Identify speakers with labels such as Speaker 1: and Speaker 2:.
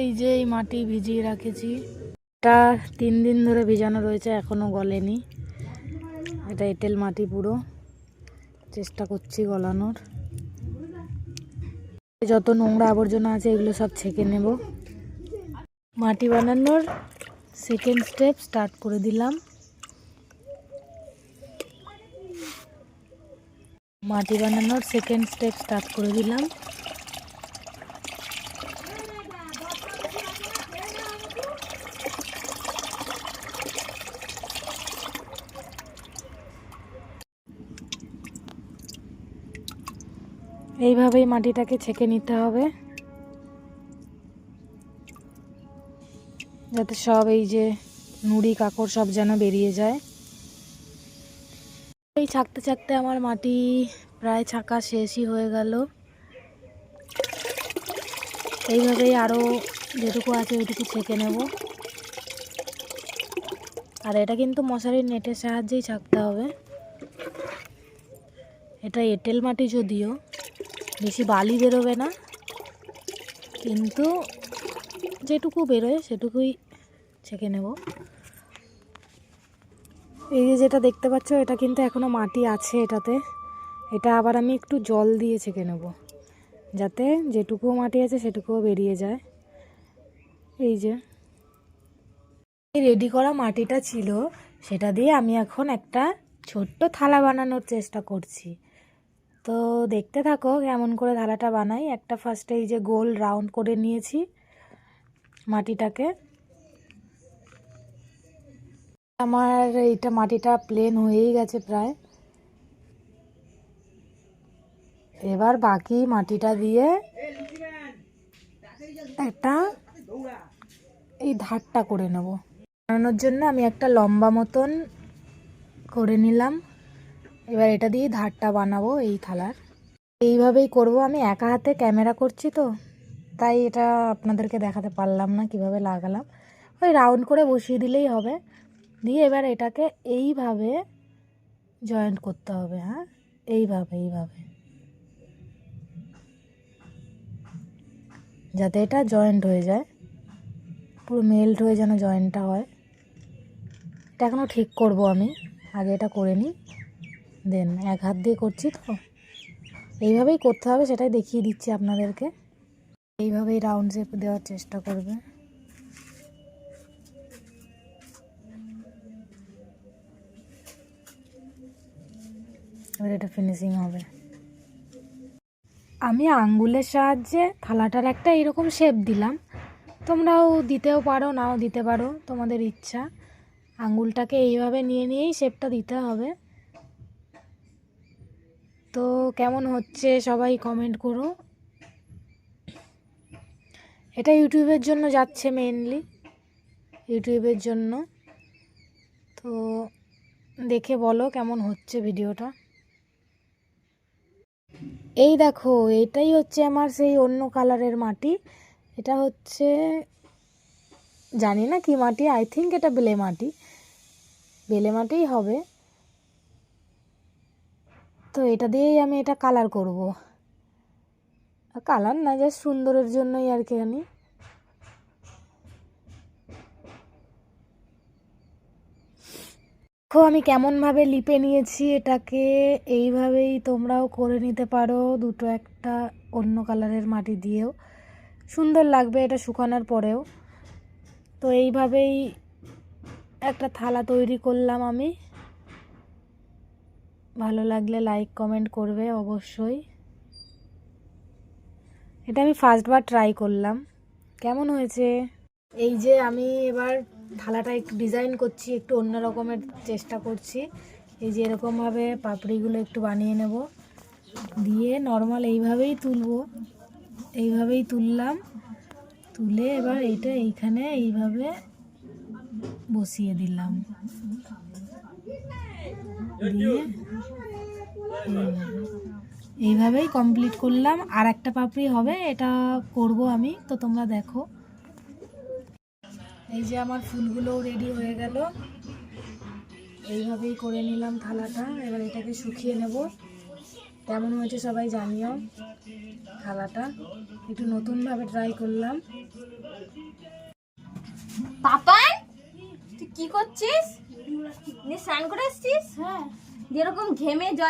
Speaker 1: এই যে এই মাটি ভিজিয়ে রাখেছি। এটা তিন দিন ধরে ভিজানো রয়েছে, এখনও গলেনি। এটা এঁটেল মাটি পুরো। চেষ্টা করছি গলানোর। যত নোংরা আবর্জনা আছে, এগুলো সব ছেঁকে নেব। মাটি বানানোর সেকেন্ড স্টেপ স্টার্ট করে দিলাম। মাটি বানানোর সেকেন্ড স্টেপ স্টার্ট করে দিলাম। এইভাবেই মাটিটাকে ছেঁকে নিতে হবে। যাতে সব এই যে নুড়ি, কাকড় সব যেন বেরিয়ে যায়। এই ছাকতে ছাকতে আমার মাটি প্রায় ছাকা শেষই হয়ে গেল। এইভাবেই আরও যেটুকু আছে ওইটুকু ছেঁকে নেব। আর এটা কিন্তু মশারির নেটের সাহায্যেই ছাকতে হবে। এটা এঁটেল মাটি যদিও। বেশি বালি বেরোবে না। কিন্তু যেটুকু বেরোয় সেটুকুই ছেঁকে নেব। এই যে যেটা দেখতে পাচ্ছ, এটা কিন্তু এখনও মাটি আছে এটাতে। এটা আবার আমি একটু জল দিয়ে ছেঁকে নেব, যাতে যেটুকু মাটি আছে সেটুকুও বেরিয়ে যায়। এই যে। এই রেডি করা মাটিটা ছিল, সেটা দিয়ে আমি এখন একটা ছোট্ট থালা বানানোর চেষ্টা করছি। তো দেখতে থাকো কেমন করে থালাটা বানাই। একটা ফার্স্টে এই যে গোল রাউন্ড করে নিয়েছি মাটিটাকে। আমার এইটা মাটিটা প্লেন হয়েই গেছে প্রায়। এবার বাকি মাটিটা দিয়ে একটা এই ধারটা করে নেব। বানানোর জন্য আমি একটা লম্বা মতন করে নিলাম। এবার এটা দিয়ে ধারটা বানাবো এই থালার। এইভাবেই করব। আমি একা হাতে ক্যামেরা করছি তো, তাই এটা আপনাদেরকে দেখাতে পারলাম না কীভাবে লাগালাম। ওই রাউন্ড করে বসিয়ে দিলেই হবে। দিয়ে এবার এটাকে এইভাবে জয়েন্ট করতে হবে হ্যাঁ? এইভাবে এইভাবে। যাতে এটা জয়েন্ট হয়ে যায়। পুরো মেল্ট হয়ে যেন জয়েন্টটা হয়। এটা এখনও ঠিক করব আমি। আগে এটা করে নিই। দেন এক হাত দিয়ে করছি তো। এইভাবেই করতে হবে, সেটাই দেখিয়ে দিচ্ছি আপনাদেরকে। এইভাবেই রাউন্ড শেপ দেওয়ার চেষ্টা করবে। এবার এটা ফিনিশিং হবে। আমি আঙ্গুলের সাহায্যে থালাটার একটা এরকম শেপ দিলাম। তোমরাও দিতেও পারো, নাও দিতে পারো, তোমাদের ইচ্ছা। আঙ্গুলটাকে এইভাবে নিয়ে নিয়েই শেপটা দিতে হবে। তো কেমন হচ্ছে সবাই কমেন্ট করো। এটা ইউটিউবের জন্য যাচ্ছে মেনলি ইউটিউবের জন্য। তো দেখে বলো কেমন হচ্ছে ভিডিওটা এই দেখো, এটাই হচ্ছে আমার সেই অন্য কালারের মাটি। এটা হচ্ছে, জানি না কি মাটি আই থিঙ্ক এটা বেলে মাটি। বেলে মাটিই হবে। তো এটা দিয়েই আমি এটা কালার করব। কালার না জাস্ট সুন্দরের জন্যই আর কি আমি দেখো, আমি কেমনভাবে লিপে নিয়েছি এটাকে, এইভাবেই তোমরাও করে নিতে পারো দুটো একটা অন্য কালারের মাটি দিয়েও। সুন্দর লাগবে এটা শুকানোর পরেও। তো এইভাবেই একটা থালা তৈরি করলাম আমি। ভালো লাগলে লাইক কমেন্ট করবে অবশ্যই। এটা আমি ফার্স্টবার ট্রাই করলাম। কেমন হয়েছে? এই যে আমি এবার থালাটা একটু ডিজাইন করছি, একটু অন্য রকমের চেষ্টা করছি। এই যে এরকমভাবে পাপড়িগুলো একটু বানিয়ে নেব। দিয়ে নর্মাল এইভাবেই তুলবো। এইভাবেই তুললাম। তুলে এবার এইটা এইখানে এইভাবে বসিয়ে দিলাম। এইভাবে এইভাবেই কমপ্লিট করলাম। আর একটা পাপড়ি হবে, এটা করব আমি। তো তোমরা দেখো। এই যে আমার ফুলগুলোও রেডি হয়ে গেল। এইভাবেই করে নিলাম থালাটা। এবার এটাকে শুকিয়ে নেব। কেমন হয়েছে সবাই জানিও থালাটা। একটু নতুনভাবে ট্রাই করলাম।
Speaker 2: পাপান, তুই কি করছিস? স্নান করে এসছিস
Speaker 1: হ্যাঁ।
Speaker 2: যেরকম ঘেমে জল